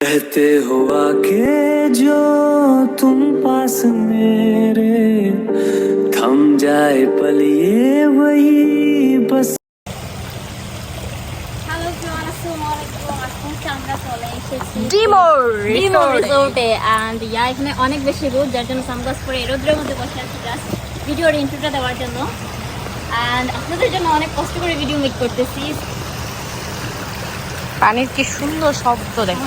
कहते हो आके जो तुम पास मेरे थम जाए पल ये वही बस হ্যালো এভরিওয়ান আসসালামু আলাইকুম আজকে হচ্ছে আমরা চলে এসেছি ডিমোর ডিমোর রিসোর্টে অ্যান্ড ইয়া এখানে অনেক বেশি রোদ যার জন্য সানগ্লাস পরে এই রোদ্রের মধ্যে বসে আছি জাস্ট ভিডিওর ইন্ট্রোটা দেওয়ার জন্য অ্যান্ড আপনাদের জন্য অনেক কষ্ট করে ভিডিও মেক করতেছি পানির কি সুন্দর শব্দ দেখো।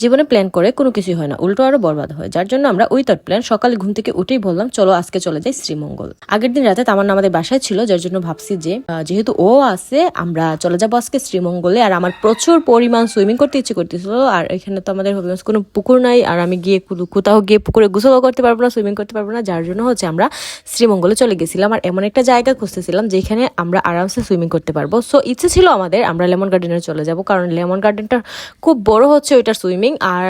জীবনে প্ল্যান করে কোনো কিছুই হয় না, উল্টো আরও বরবাদ হয়। যার জন্য আমরা উইথ প্ল্যান সকালে ঘুম থেকে উঠেই বললাম, চলো, আজকে চলে যাই শ্রীমঙ্গল। আগের দিন রাতে তামান্না আমাদের বাসায় ছিল, যার জন্য ভাবছি যে যেহেতু ও আছে, আমরা চলে যাব আজকে শ্রীমঙ্গলে। আর আমার প্রচুর পরিমাণ সুইমিং করতে ইচ্ছে করতেছিল, আর এখানে তো আমাদের কোনো পুকুর নাই, আর আমি গিয়ে কোথাও গিয়ে পুকুরে গোসলও করতে পারব না সুইমিং করতে পারব না, যার জন্য হচ্ছে আমরা শ্রীমঙ্গলে চলে গেছিলাম। আর এমন একটা জায়গা খুঁজতেছিলাম, যেখানে আমরা আরামসে সুইমিং করতে পারব। সো ইচ্ছে ছিল আমাদের, আমরা লেমন গার্ডেনে চলে যাব, কারণ লেমন গার্ডেনটা খুব বড় হচ্ছে, ওইটার সুইমিং আর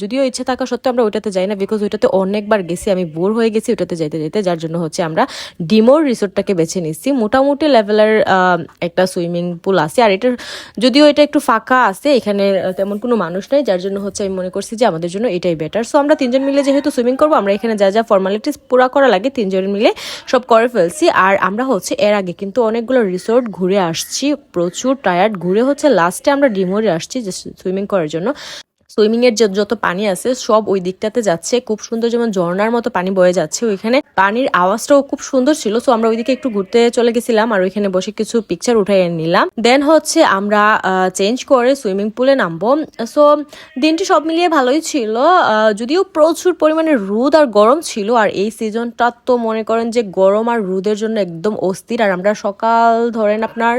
যদিও ইচ্ছে থাকা সত্ত্বেও আমরা ওইটাতে যাই না বিকজ ওইটাতে অনেকবার গেছি, আমি বোর হয়ে গেছি ওইটাতে যাইতে যেতে যার জন্য হচ্ছে আমরা ডিমোর রিসোর্টটাকে বেছে নিচ্ছি। মোটামুটি লেভেলের একটা সুইমিং পুল আছে, আর এটার যদিও এটা একটু ফাঁকা আছে, এখানে তেমন কোনো মানুষ নাই, যার জন্য হচ্ছে আমি মনে করছি যে আমাদের জন্য এটাই বেটার সো আমরা তিনজন মিলে যেহেতু সুইমিং করব, আমরা এখানে যা যা ফর্মালিটিস পুরা করা লাগে, তিনজন মিলে সব করে ফেলছি। আর আমরা হচ্ছে এর আগে কিন্তু অনেকগুলো রিসোর্ট ঘুরে আসছি, প্রচুর টায়ার্ড ঘুরে হচ্ছে লাস্টে আমরা ডিমোরে আসছি সুইমিং করার জন্য। সুইমিং এর যত পানি আছে, সব ওই দিকটাতে যাচ্ছে। খুব সুন্দর যেমন ঝর্ণার মতো পানি বয়ে যাচ্ছে ওইখানে। পানির আওয়াজটাও খুব সুন্দর ছিল সো আমরা ওইদিকে একটু ঘুরতে চলে গেছিলাম আর ওইখানে বসে কিছু পিকচার উঠাই নিলাম। দেন হচ্ছে আমরা চেঞ্জ করে সুইমিং পুলে নামবো। সো দিনটি সব মিলিয়ে ভালোই ছিল। যদিও প্রচুর পরিমাণে রোদ আর গরম ছিল, আর এই সিজনটা তো মনে করেন যে গরম আর রোদের জন্য একদম অস্থির। আর আমরা সকাল ধরেন আপনার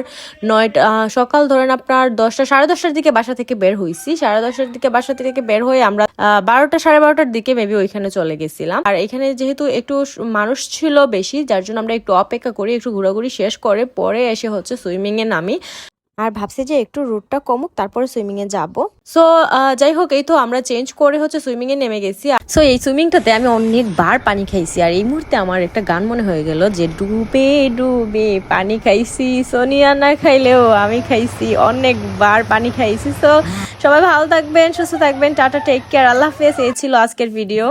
নয়টা সকাল ধরেন আপনার দশটা, সাড়ে দশটার দিকে বাসা থেকে বের হয়েছি সাড়ে দশটার দিকে বাসা থেকে বের হয়ে আমরা বারোটা সাড়ে বারোটার দিকে মেবি ওইখানে চলে গেছিলাম। আর এখানে যেহেতু একটু মানুষ ছিল বেশি, যার জন্য আমরা একটু অপেক্ষা করি, একটু ঘোরাঘুরি শেষ করে পরে এসে হচ্ছে সুইমিং এ নামি। আর ভাবছি যে একটু রুটটা কমুক, তারপরে সুইমিং এ যাব। সো যাই হোক, এই তো আমরা চেঞ্জ করে হচ্ছে সুইমিং এ নেমে গেছি। সো এই সুইমিংটাতে আমি অনেকবার পানি খাইছি। আর এই মুহূর্তে আমার একটা গান মনে হয়ে গেল যে, ডুবে ডুবে পানি খাইছি, সোনিয়া না খাইলেও আমি খাইছি। অনেকবার পানি খাইছি। সো সবাই ভালো থাকবেন সুস্থ থাকবেন টাটা টেক কেয়ার আল্লাহ হাফেজ এই ছিল আজকের ভিডিও